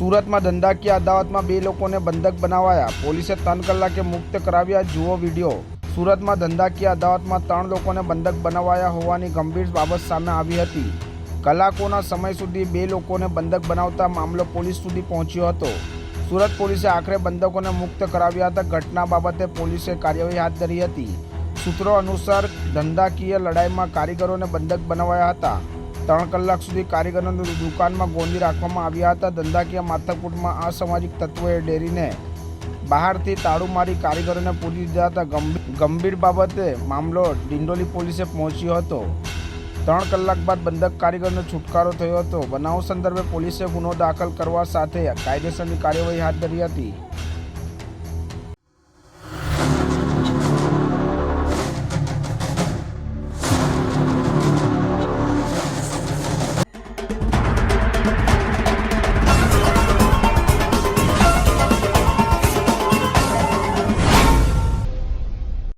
સુરતમાં ધંધાકીય અદાવતમાં બે લોકોને બંધક બનાવાયા. પોલીસે ત્રણ કલાકે મુક્ત કરાવ્યા. જુઓ વીડિયો. સુરતમાં ધંધાકીય અદાવતમાં ત્રણ લોકોને બંધક બનાવાયા હોવાની ગંભીર બાબત સામે આવી હતી. કલાકોના સમય સુધી બે લોકોને બંધક બનાવતા મામલો પોલીસ સુધી પહોંચ્યો હતો. સુરત પોલીસે આખરે બંધકોને મુક્ત કરાવ્યા હતા. ઘટના બાબતે પોલીસે કાર્યવાહી હાથ ધરી હતી. સૂત્રો અનુસાર ધંધાકીય લડાઈમાં કારીગરોને બંધક બનાવાયા હતા. ત્રણ કલાક સુધી કારીગરોની દુકાનમાં ગોંધી રાખવામાં આવ્યા હતા. ધંધાકીય માથાકૂટમાં અસામાજિક તત્વોએ ડેરીને બહારથી તાળું મારી કારીગરોને પૂરી દીધા હતા. ગંભીર ગંભીર બાબતે મામલો ડિંડોલી પોલીસે પહોંચ્યો હતો. ત્રણ કલાક બાદ બંધક કારીગરનો છુટકારો થયો હતો. બનાવ સંદર્ભે પોલીસે ગુનો દાખલ કરવા સાથે કાયદેસરની કાર્યવાહી હાથ ધરી હતી.